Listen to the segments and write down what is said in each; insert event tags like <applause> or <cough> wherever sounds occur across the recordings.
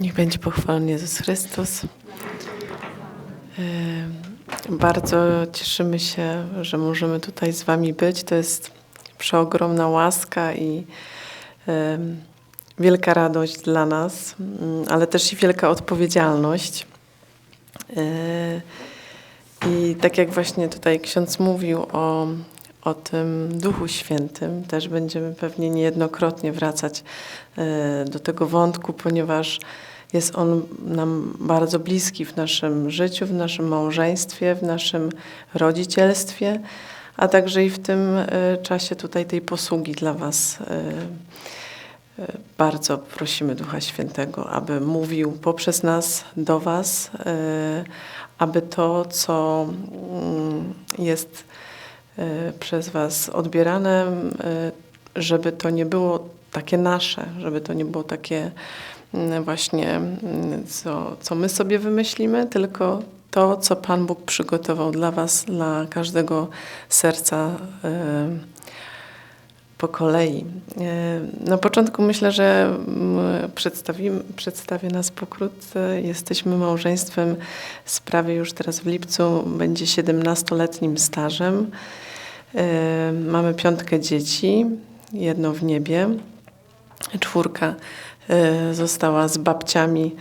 Niech będzie pochwalony Jezus Chrystus. Bardzo cieszymy się, że możemy tutaj z Wami być. To jest przeogromna łaska i wielka radość dla nas, yy, ale też i wielka odpowiedzialność. Yy, I tak jak właśnie tutaj ksiądz mówił o, o tym Duchu Świętym, też będziemy pewnie niejednokrotnie wracać e, do tego wątku, ponieważ jest on nam bardzo bliski w naszym życiu, w naszym małżeństwie, w naszym rodzicielstwie, a także i w tym e, czasie tutaj tej posługi dla Was. E, Bardzo prosimy Ducha Świętego, aby mówił poprzez nas do Was, aby to, co mm, jest przez Was odbierane, e, żeby to nie było takie nasze, żeby to nie było takie mm, właśnie, mm, co, co my sobie wymyślimy, tylko to, co Pan Bóg przygotował dla Was, dla każdego serca e, po kolei. E, Na początku myślę, że przedstawię nas pokrótce. Jesteśmy małżeństwem z prawie już teraz w lipcu będzie 17-letnim stażem. E, Mamy piątkę dzieci, jedno w niebie. Czwórka e, została z babciami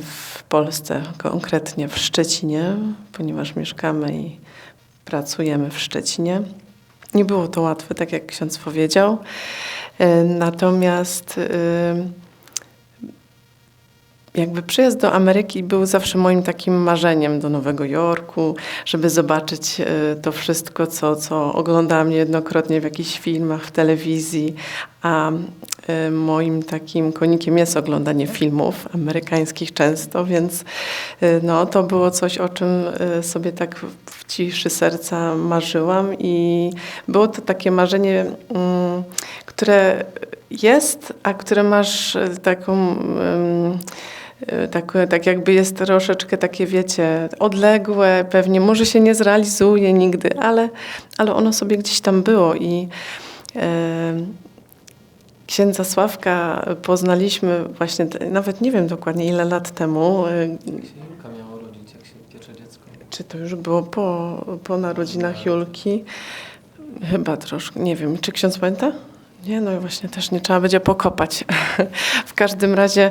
w Polsce, konkretnie w Szczecinie, ponieważ mieszkamy i pracujemy w Szczecinie. Nie było to łatwe, tak jak ksiądz powiedział. E, Natomiast e, jakby przyjazd do Ameryki był zawsze moim takim marzeniem do Nowego Jorku, żeby zobaczyć e, to wszystko, co, co oglądałam niejednokrotnie w jakichś filmach, w telewizji, a e, moim takim konikiem jest oglądanie filmów amerykańskich często, więc e, no, to było coś, o czym sobie tak w ciszy serca marzyłam i było to takie marzenie, mm, które jest, a które masz taką... E, tak, tak jakby jest troszeczkę takie, wiecie, odległe, pewnie może się nie zrealizuje nigdy, ale, ale ono sobie gdzieś tam było i e, księdza Sławka poznaliśmy właśnie, nawet nie wiem dokładnie ile lat temu, e, Jak się Julka miała urodzić, jak się piecze dziecko. czy to już było po, po narodzinach Julki, chyba troszkę, nie wiem, czy ksiądz pamięta? Nie, no właśnie też nie trzeba będzie pokopać. <laughs> w każdym razie,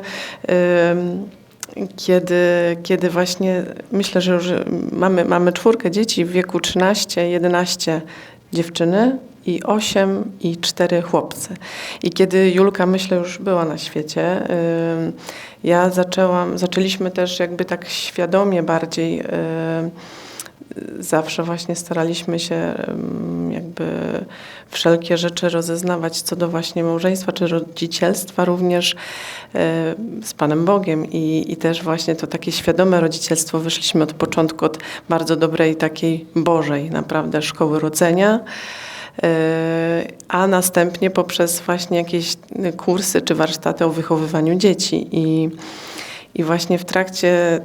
kiedy, kiedy właśnie myślę, że już mamy, mamy czwórkę dzieci w wieku 13, 11 dziewczyny i 8 i 4 chłopcy. I kiedy Julka, myślę, już była na świecie, ja zaczęłam, zaczęliśmy też jakby tak świadomie bardziej zawsze właśnie staraliśmy się jakby wszelkie rzeczy rozeznawać co do właśnie małżeństwa czy rodzicielstwa również e, z Panem Bogiem i, i też właśnie to takie świadome rodzicielstwo wyszliśmy od początku od bardzo dobrej takiej Bożej naprawdę szkoły rodzenia. E, A następnie poprzez właśnie jakieś kursy czy warsztaty o wychowywaniu dzieci. I, i właśnie w trakcie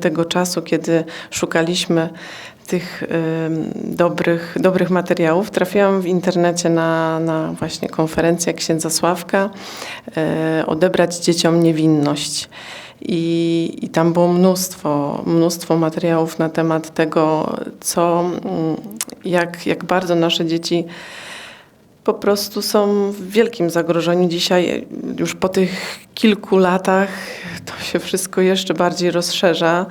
tego czasu, kiedy szukaliśmy tych y, dobrych, dobrych materiałów, trafiłam w internecie na, na właśnie konferencję księdza Sławka y, Odebrać dzieciom niewinność. I, I tam było mnóstwo, mnóstwo materiałów na temat tego, co, mm, jak, jak bardzo nasze dzieci po prostu są w wielkim zagrożeniu dzisiaj. Już po tych kilku latach to się wszystko jeszcze bardziej rozszerza,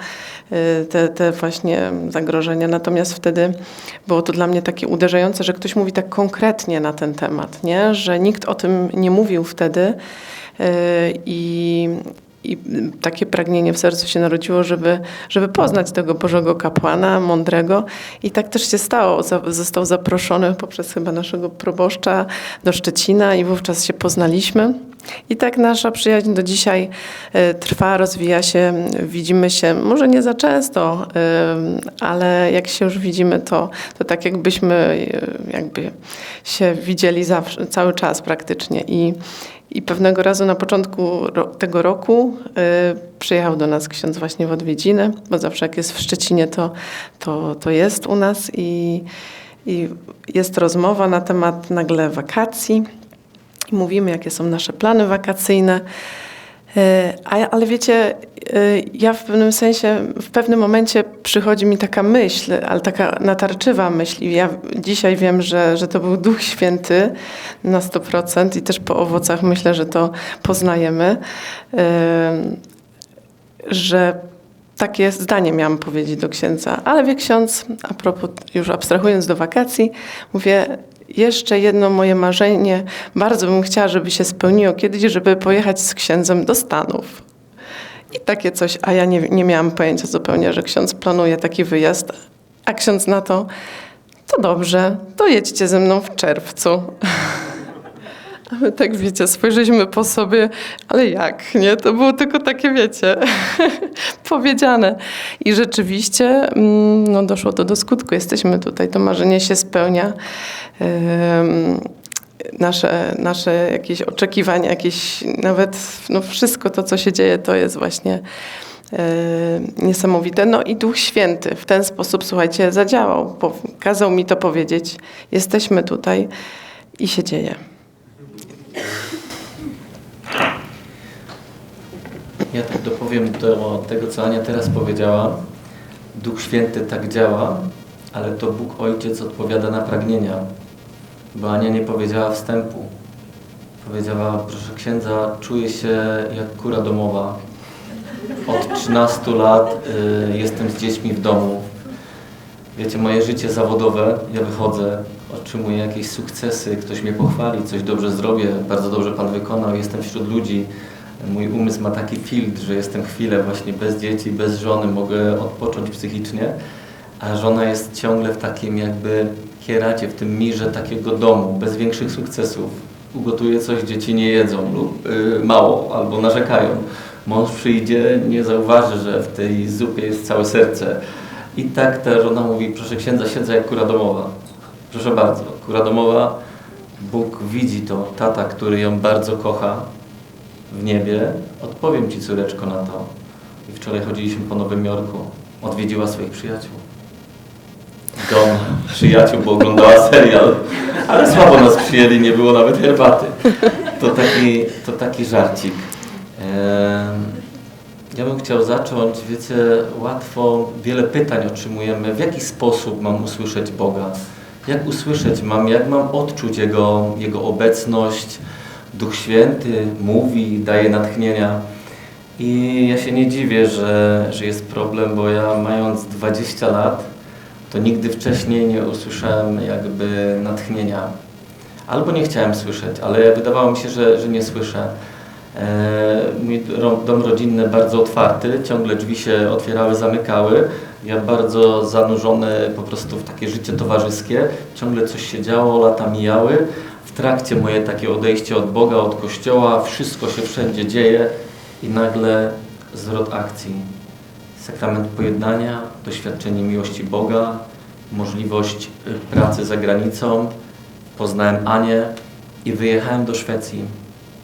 y, te, te właśnie zagrożenia. Natomiast wtedy było to dla mnie takie uderzające, że ktoś mówi tak konkretnie na ten temat, nie? że nikt o tym nie mówił wtedy. y, I, i takie pragnienie w sercu się narodziło, żeby, żeby poznać tego Bożego kapłana, mądrego. I tak też się stało. Został zaproszony poprzez chyba naszego proboszcza do Szczecina i wówczas się poznaliśmy. I tak nasza przyjaźń do dzisiaj e, trwa, rozwija się, widzimy się, może nie za często, e, ale jak się już widzimy, to, to tak jakbyśmy e, jakby się widzieli zawsze, cały czas praktycznie. I, i pewnego razu na początku ro tego roku y, przyjechał do nas ksiądz właśnie w odwiedziny, bo zawsze jak jest w Szczecinie, to, to, to jest u nas i, i jest rozmowa na temat nagle wakacji. Mówimy, jakie są nasze plany wakacyjne. E, ale wiecie, e, ja w pewnym sensie, w pewnym momencie przychodzi mi taka myśl, ale taka natarczywa myśl. I ja dzisiaj wiem, że, że to był Duch Święty na 100% i też po owocach myślę, że to poznajemy, e, że takie zdanie miałam powiedzieć do księdza. Ale wie ksiądz, a propos, już abstrahując do wakacji, mówię, jeszcze jedno moje marzenie, bardzo bym chciała, żeby się spełniło kiedyś, żeby pojechać z księdzem do Stanów. I takie coś, a ja nie, nie miałam pojęcia zupełnie, że ksiądz planuje taki wyjazd. A ksiądz na to, to dobrze, to jedźcie ze mną w czerwcu. <laughs> My tak, wiecie, spojrzeliśmy po sobie, ale jak, nie? To było tylko takie, wiecie, <laughs> powiedziane. I rzeczywiście mm, no, doszło to do skutku. Jesteśmy tutaj, to marzenie się spełnia. Nasze, nasze jakieś oczekiwania, jakieś nawet no, wszystko to, co się dzieje, to jest właśnie e, niesamowite. No i Duch Święty w ten sposób, słuchajcie, zadziałał. Kazał mi to powiedzieć. Jesteśmy tutaj i się dzieje. Ja tak dopowiem do tego, co Ania teraz powiedziała. Duch Święty tak działa, ale to Bóg Ojciec odpowiada na pragnienia. Bo Ania nie powiedziała wstępu. Powiedziała, proszę księdza, czuję się jak kura domowa. Od 13 lat y, jestem z dziećmi w domu. Wiecie, moje życie zawodowe, ja wychodzę, otrzymuję jakieś sukcesy, ktoś mnie pochwali, coś dobrze zrobię, bardzo dobrze Pan wykonał, jestem wśród ludzi. Mój umysł ma taki filtr, że jestem chwilę właśnie bez dzieci, bez żony, mogę odpocząć psychicznie, a żona jest ciągle w takim jakby hieracie, w tym mirze takiego domu, bez większych sukcesów. Ugotuje coś, dzieci nie jedzą lub y, mało, albo narzekają. Mąż przyjdzie, nie zauważy, że w tej zupie jest całe serce. I tak ta żona mówi, proszę księdza, siedzę jak kura domowa. Proszę bardzo, kura domowa, Bóg widzi to, tata, który ją bardzo kocha w niebie, odpowiem Ci córeczko na to. I wczoraj chodziliśmy po Nowym Jorku, odwiedziła swoich przyjaciół. Dom przyjaciół, bo oglądała serial, ale słabo nas przyjęli, nie było nawet herbaty. To taki, to taki żarcik. Ja bym chciał zacząć, wiecie, łatwo wiele pytań otrzymujemy. W jaki sposób mam usłyszeć Boga? Jak usłyszeć mam, jak mam odczuć Jego, Jego obecność? Duch Święty mówi, daje natchnienia. I ja się nie dziwię, że, że jest problem, bo ja mając 20 lat, to nigdy wcześniej nie usłyszałem jakby natchnienia. Albo nie chciałem słyszeć, ale wydawało mi się, że, że nie słyszę. E, Mój dom rodzinny bardzo otwarty, ciągle drzwi się otwierały, zamykały. Ja bardzo zanurzony po prostu w takie życie towarzyskie. Ciągle coś się działo, lata mijały. Trakcie moje takie odejście od Boga, od Kościoła, wszystko się wszędzie dzieje i nagle zwrot akcji. Sakrament pojednania, doświadczenie miłości Boga, możliwość pracy za granicą. Poznałem Anię i wyjechałem do Szwecji.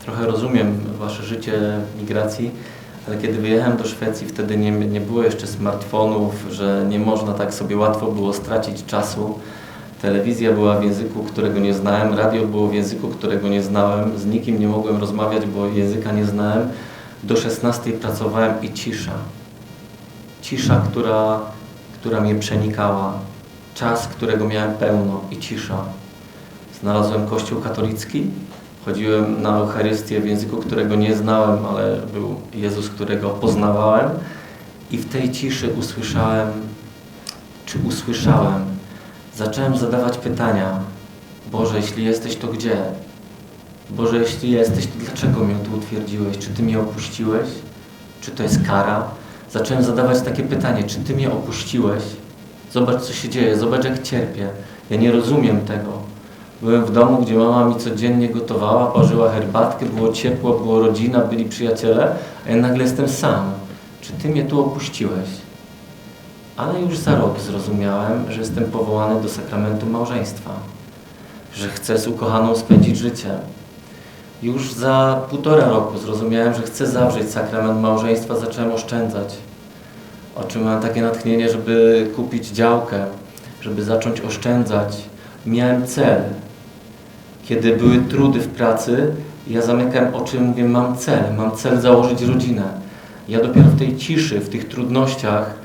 Trochę rozumiem Wasze życie migracji, ale kiedy wyjechałem do Szwecji, wtedy nie, nie było jeszcze smartfonów, że nie można tak sobie łatwo było stracić czasu. Telewizja była w języku, którego nie znałem, radio było w języku, którego nie znałem, z nikim nie mogłem rozmawiać, bo języka nie znałem. Do 16 pracowałem i cisza. Cisza, która, która mnie przenikała. Czas, którego miałem pełno i cisza. Znalazłem kościół katolicki, chodziłem na Eucharystię w języku, którego nie znałem, ale był Jezus, którego poznawałem. I w tej ciszy usłyszałem, czy usłyszałem, zacząłem zadawać pytania. Boże, jeśli jesteś, to gdzie? Boże, jeśli jesteś, to dlaczego mnie tu utwierdziłeś? Czy Ty mnie opuściłeś? Czy to jest kara? Zacząłem zadawać takie pytanie, czy Ty mnie opuściłeś? Zobacz, co się dzieje, zobacz, jak cierpię. Ja nie rozumiem tego. Byłem w domu, gdzie mama mi codziennie gotowała, parzyła herbatkę, było ciepło, było rodzina, byli przyjaciele, a ja nagle jestem sam. Czy Ty mnie tu opuściłeś? Ale już za rok zrozumiałem, że jestem powołany do sakramentu małżeństwa, że chcę z ukochaną spędzić życie. Już za półtora roku zrozumiałem, że chcę zawrzeć sakrament małżeństwa, zacząłem oszczędzać. Otrzymałem takie natchnienie, żeby kupić działkę, żeby zacząć oszczędzać. Miałem cel. kiedy były trudy w pracy, ja zamykałem oczy i mówię, mam cel, mam cel założyć rodzinę. Ja dopiero w tej ciszy, w tych trudnościach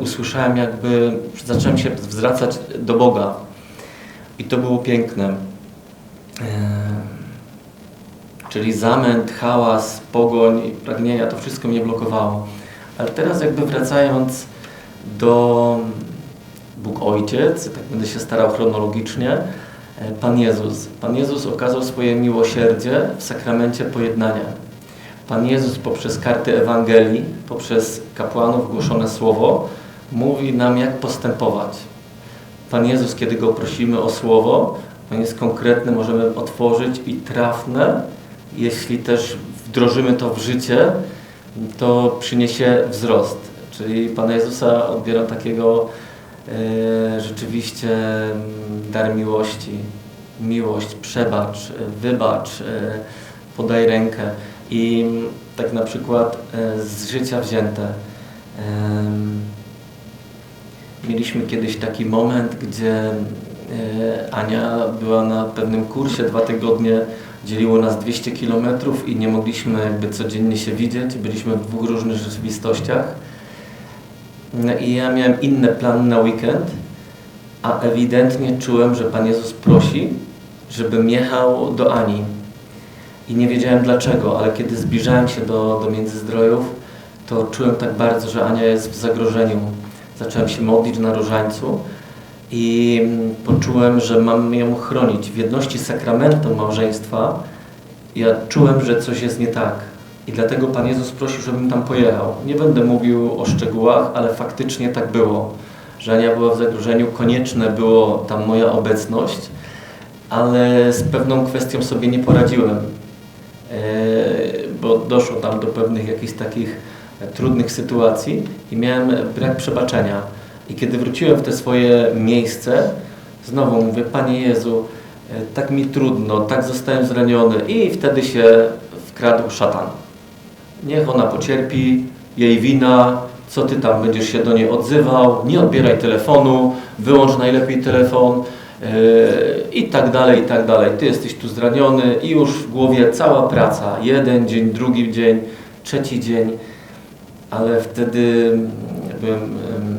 usłyszałem jakby, zacząłem się zwracać do Boga. I to było piękne. E, czyli zamęt, hałas, pogoń, pragnienia, to wszystko mnie blokowało. Ale teraz jakby wracając do Bóg Ojciec, tak będę się starał chronologicznie, e, Pan Jezus. Pan Jezus okazał swoje miłosierdzie w sakramencie pojednania. Pan Jezus poprzez karty Ewangelii, poprzez kapłanów głoszone słowo, mówi nam jak postępować. Pan Jezus, kiedy Go prosimy o słowo, On jest konkretny, możemy otworzyć i trafne. Jeśli też wdrożymy to w życie, to przyniesie wzrost. Czyli Pana Jezusa odbieram takiego e, rzeczywiście mm, dar miłości. Miłość, przebacz, wybacz, e, podaj rękę. I tak na przykład e, z życia wzięte. Mieliśmy kiedyś taki moment, gdzie e, Ania była na pewnym kursie, dwa tygodnie dzieliło nas 200 kilometrów i nie mogliśmy jakby codziennie się widzieć, byliśmy w dwóch różnych rzeczywistościach. No i ja miałem inny plan na weekend, a ewidentnie czułem, że Pan Jezus prosi, żebym jechał do Ani. I nie wiedziałem dlaczego, ale kiedy zbliżałem się do, do Międzyzdrojów, to czułem tak bardzo, że Ania jest w zagrożeniu. Zacząłem się modlić na różańcu i mm, poczułem, że mam ją chronić. W jedności sakramentu małżeństwa ja czułem, że coś jest nie tak. I dlatego Pan Jezus prosił, żebym tam pojechał. Nie będę mówił o szczegółach, ale faktycznie tak było. Że Ania była w zagrożeniu, konieczne było tam moja obecność, ale z pewną kwestią sobie nie poradziłem. E, bo doszło tam do pewnych jakichś takich trudnych sytuacji i miałem brak przebaczenia. I kiedy wróciłem w te swoje miejsce, znowu mówię, Panie Jezu, e, tak mi trudno, tak zostałem zraniony i wtedy się wkradł szatan. Niech ona pocierpi, jej wina, co Ty tam będziesz się do niej odzywał, nie odbieraj telefonu, wyłącz najlepiej telefon, i tak dalej, i tak dalej. Ty jesteś tu zraniony i już w głowie cała praca. Jeden dzień, drugi dzień, trzeci dzień. Ale wtedy byłem, em,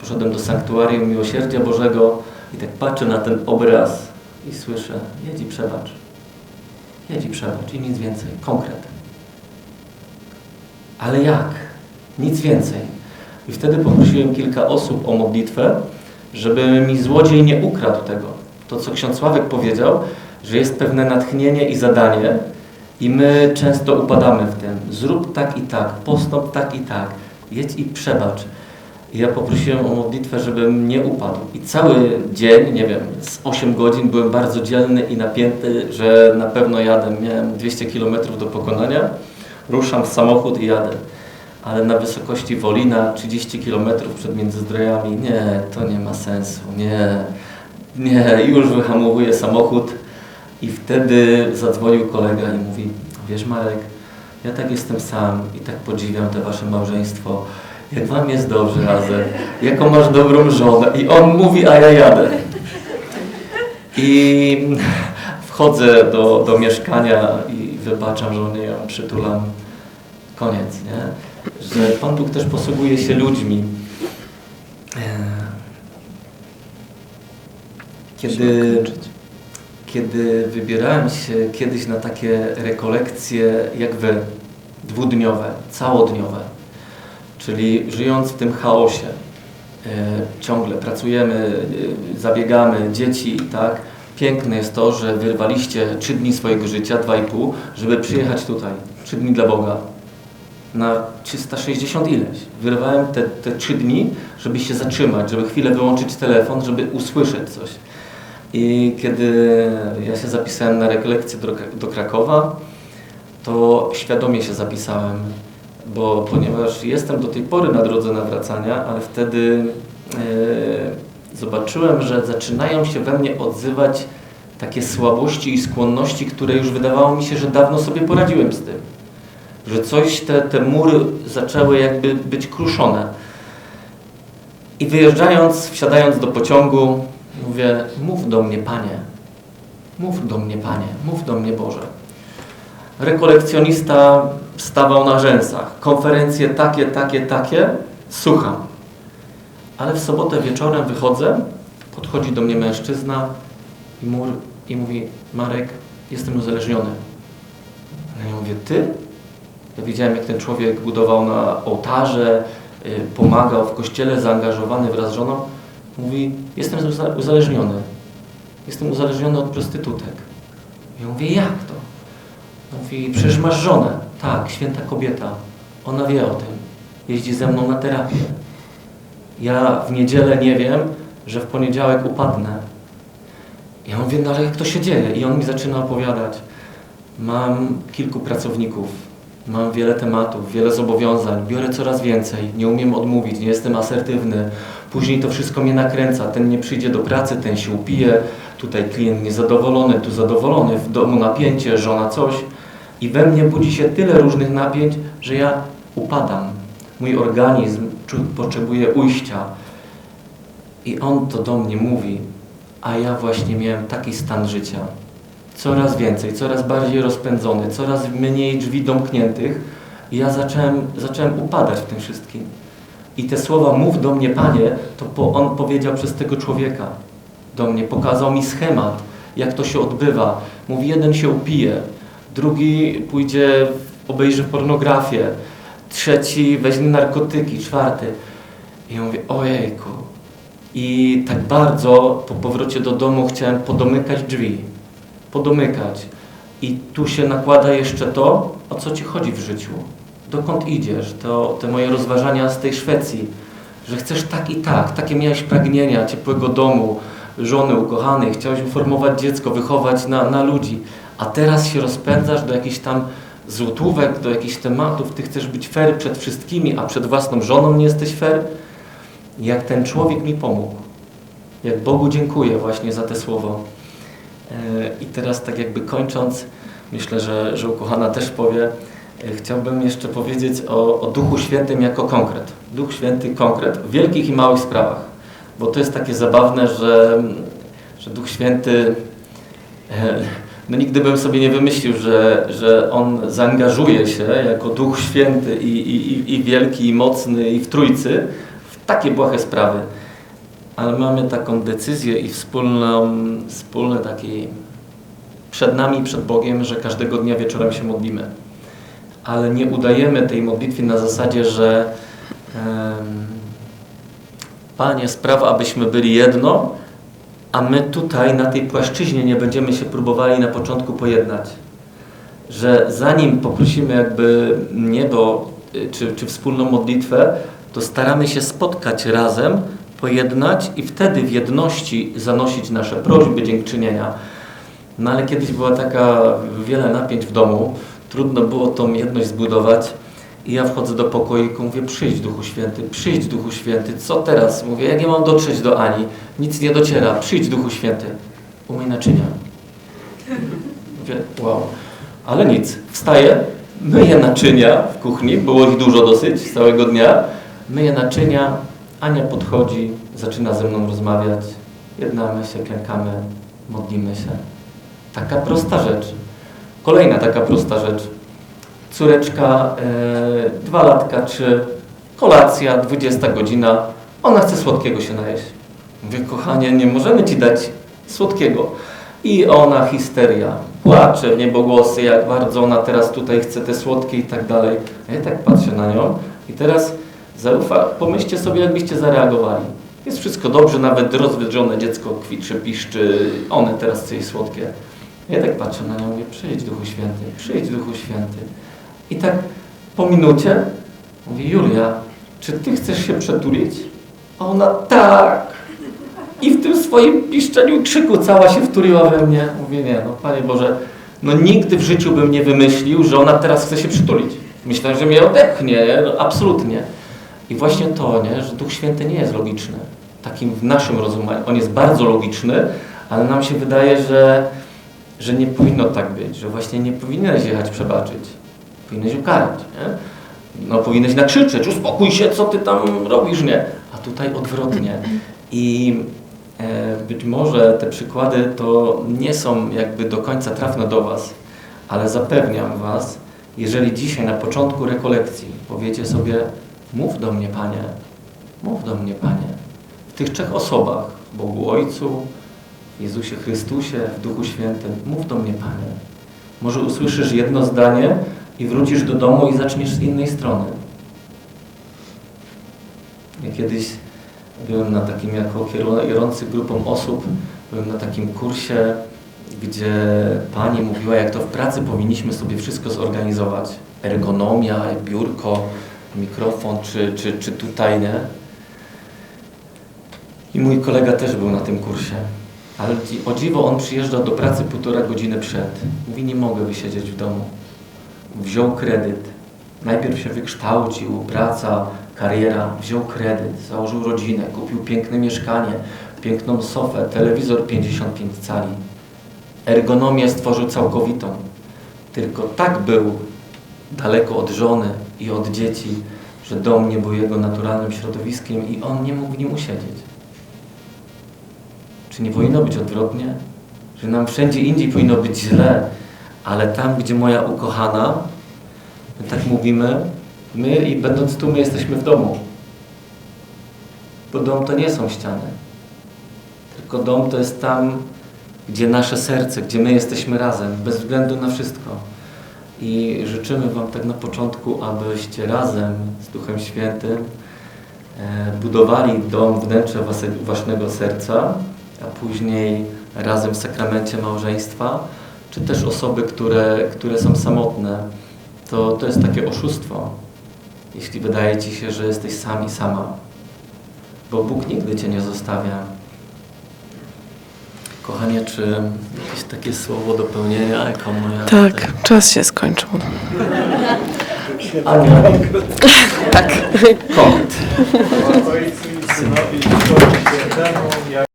poszedłem do sanktuarium Miłosierdzia Bożego i tak patrzę na ten obraz i słyszę, jedź i przebacz. Jedź i przebacz i nic więcej. Konkret. Ale jak? Nic więcej. I wtedy poprosiłem kilka osób o modlitwę, żeby mi złodziej nie ukradł tego. To, co ksiądz Sławek powiedział, że jest pewne natchnienie i zadanie i my często upadamy w tym. Zrób tak i tak, postąp tak i tak, jedź i przebacz. I ja poprosiłem o modlitwę, żebym nie upadł. I cały dzień, nie wiem, z 8 godzin byłem bardzo dzielny i napięty, że na pewno jadę. Miałem 200 km do pokonania, ruszam w samochód i jadę ale na wysokości Wolina 30 km przed Międzyzdrojami, nie, to nie ma sensu, nie, nie, już wyhamowuje samochód i wtedy zadzwonił kolega i mówi, wiesz Marek, ja tak jestem sam i tak podziwiam te wasze małżeństwo, jak wam jest dobrze razem, jaką masz dobrą żonę i on mówi, a ja jadę. I wchodzę do, do mieszkania i wybaczam żonie, ją przytulam. Koniec, nie? Że Pan Bóg też posługuje się ludźmi. E, Kiedy, kiedy wybierałem się kiedyś na takie rekolekcje jak wy, dwudniowe, całodniowe, czyli żyjąc w tym chaosie, e, ciągle pracujemy, e, zabiegamy, dzieci, tak? Piękne jest to, że wyrwaliście trzy dni swojego życia, dwa i pół, żeby przyjechać tutaj. Trzy dni dla Boga. Na 360 ileś. Wyrwałem te, te trzy dni, żeby się zatrzymać, żeby chwilę wyłączyć telefon, żeby usłyszeć coś. I kiedy ja się zapisałem na rekolekcję do, do Krakowa, to świadomie się zapisałem, bo ponieważ jestem do tej pory na drodze nawracania, ale wtedy e, zobaczyłem, że zaczynają się we mnie odzywać takie słabości i skłonności, które już wydawało mi się, że dawno sobie poradziłem z tym. Że coś, te, te mury zaczęły jakby być kruszone. I wyjeżdżając, wsiadając do pociągu, mówię, mów do mnie, Panie. Mów do mnie, Panie, mów do mnie, Boże. Rekolekcjonista stawał na rzęsach. Konferencje takie, takie, takie. Słucham. Ale w sobotę wieczorem wychodzę, podchodzi do mnie mężczyzna i, mu, i mówi Marek, jestem uzależniony. A ja mówię, ty? Ja widziałem, jak ten człowiek budował na ołtarze, y, pomagał w kościele, zaangażowany wraz z żoną. Mówi, jestem uza- uzależniony. Jestem uzależniony od prostytutek. Ja mówię, jak to? Mówi, przecież masz żonę. Tak, święta kobieta. Ona wie o tym. Jeździ ze mną na terapię. Ja w niedzielę nie wiem, że w poniedziałek upadnę. Ja mówię, no ale jak to się dzieje? I on mi zaczyna opowiadać. Mam kilku pracowników, mam wiele tematów, wiele zobowiązań, biorę coraz więcej, nie umiem odmówić, nie jestem asertywny. Później to wszystko mnie nakręca. Ten nie przyjdzie do pracy, ten się upije, tutaj klient niezadowolony, tu zadowolony, w domu napięcie, żona coś. I we mnie budzi się tyle różnych napięć, że ja upadam. Mój organizm potrzebuje ujścia. I on to do mnie mówi, a ja właśnie miałem taki stan życia. Coraz więcej, coraz bardziej rozpędzony, coraz mniej drzwi domkniętych. Ja zacząłem, zacząłem upadać w tym wszystkim. I te słowa, mów do mnie, Panie, to po, on powiedział przez tego człowieka do mnie, pokazał mi schemat, jak to się odbywa. Mówi, jeden się upije, drugi pójdzie, obejrzy pornografię, trzeci weźmie narkotyki, czwarty. I ja mówię, ojejku. I tak bardzo po powrocie do domu chciałem podomykać drzwi. Podomykać. I tu się nakłada jeszcze to, o co Ci chodzi w życiu. Dokąd idziesz? To te moje rozważania z tej Szwecji, że chcesz tak i tak, takie miałeś pragnienia ciepłego domu, żony ukochanej, chciałeś uformować dziecko, wychować na, na ludzi, a teraz się rozpędzasz do jakichś tam złotówek, do jakichś tematów, Ty chcesz być fair przed wszystkimi, a przed własną żoną nie jesteś fair? Jak ten człowiek mi pomógł. Jak Bogu dziękuję właśnie za te słowo. I teraz tak jakby kończąc, myślę, że, że ukochana też powie, e, chciałbym jeszcze powiedzieć o, o Duchu Świętym jako konkret. Duch Święty konkret w wielkich i małych sprawach. Bo to jest takie zabawne, że, że Duch Święty, e, no nigdy bym sobie nie wymyślił, że, że On zaangażuje się jako Duch Święty i, i- i wielki, i mocny, i w Trójcy w takie błahe sprawy ale mamy taką decyzję i wspólną, wspólny taki przed nami przed Bogiem, że każdego dnia wieczorem się modlimy. Ale nie udajemy tej modlitwy na zasadzie, że Panie, sprawa, abyśmy byli jedno, a my tutaj na tej płaszczyźnie nie będziemy się próbowali na początku pojednać. Że zanim poprosimy jakby niebo czy, czy wspólną modlitwę, to staramy się spotkać razem, pojednać i wtedy w jedności zanosić nasze prośby, dziękczynienia. No ale kiedyś była taka wiele napięć w domu, trudno było tą jedność zbudować. I ja wchodzę do pokoiku, mówię przyjdź Duchu Święty, przyjdź Duchu Święty, co teraz? Mówię, ja nie mam dotrzeć do Ani, nic nie dociera, przyjdź Duchu Święty, umyj naczynia. Mówię, wow, ale nic, wstaję, myję naczynia w kuchni, było ich dużo dosyć całego dnia, myję naczynia, Ania podchodzi, zaczyna ze mną rozmawiać, jednamy się, klękamy, modlimy się. Taka prosta rzecz. Kolejna taka prosta rzecz. Córeczka, e, dwa latka, trzy, kolacja, 20 godzina, ona chce słodkiego się najeść. Mówię, kochanie, nie możemy Ci dać słodkiego. I ona histeria, płacze niebogłosy, jak bardzo ona teraz tutaj chce te słodkie i tak dalej. Ja tak patrzę na nią i teraz zaufa, pomyślcie sobie, jakbyście zareagowali. Jest wszystko dobrze, nawet rozwydrzone dziecko kwiczy, piszczy, one teraz jej słodkie. Ja tak patrzę na nią i mówię, przyjdź Duchu Święty, przyjdź Duchu Święty. I tak po minucie mówię, Julia, czy Ty chcesz się przetulić? A ona, tak. I w tym swoim piszczeniu krzyku cała się wtuliła we mnie. Mówię, nie, no Panie Boże, no nigdy w życiu bym nie wymyślił, że ona teraz chce się przytulić. Myślałem, że mnie odepchnie, no, absolutnie. I właśnie to, nie, że Duch Święty nie jest logiczny. Takim w naszym rozumieniu. On jest bardzo logiczny, ale nam się wydaje, że, że nie powinno tak być, że właśnie nie powinieneś jechać przebaczyć. Powinieneś ukarać, nie? No powinieneś nakrzyczeć, uspokój się, co ty tam robisz, nie? A tutaj odwrotnie. I e, być może te przykłady to nie są jakby do końca trafne do Was, ale zapewniam Was, jeżeli dzisiaj na początku rekolekcji powiecie sobie mów do mnie Panie, mów do mnie Panie, w tych trzech osobach, Bogu Ojcu, Jezusie Chrystusie, w Duchu Świętym, mów do mnie Panie. Może usłyszysz jedno zdanie i wrócisz do domu i zaczniesz z innej strony. Ja kiedyś byłem na takim, jako kierujący grupą osób, byłem na takim kursie, gdzie pani mówiła, jak to w pracy powinniśmy sobie wszystko zorganizować. Ergonomia, biurko, mikrofon, czy, czy, czy tutaj, nie? I mój kolega też był na tym kursie. Ale o dziwo on przyjeżdżał do pracy półtora godziny przed. Mówi, nie mogę wysiedzieć w domu. Wziął kredyt. Najpierw się wykształcił, praca, kariera. Wziął kredyt, założył rodzinę, kupił piękne mieszkanie, piękną sofę, telewizor 55 cali. Ergonomię stworzył całkowitą. Tylko tak był daleko od żony i od dzieci, że dom nie był jego naturalnym środowiskiem i on nie mógł w nim usiedzieć. Czy nie powinno być odwrotnie? Że nam wszędzie indziej powinno być źle, ale tam, gdzie moja ukochana, my tak mówimy, my i będąc tu, my jesteśmy w domu. Bo dom to nie są ściany. Tylko dom to jest tam, gdzie nasze serce, gdzie my jesteśmy razem, bez względu na wszystko. I życzymy Wam tak na początku, abyście razem z Duchem Świętym e, budowali dom, wnętrze waszego serca, a później razem w sakramencie małżeństwa, czy też osoby, które, które są samotne. To, to jest takie oszustwo, jeśli wydaje Ci się, że jesteś sam i sama. Bo Bóg nigdy Cię nie zostawia. Kochanie, czy jakieś takie słowo dopełnienia, jako moja... Tak, czas się skończył. Ania, Tak. kochut. Ojcu i Synowi i Duchowi Świętemu, jak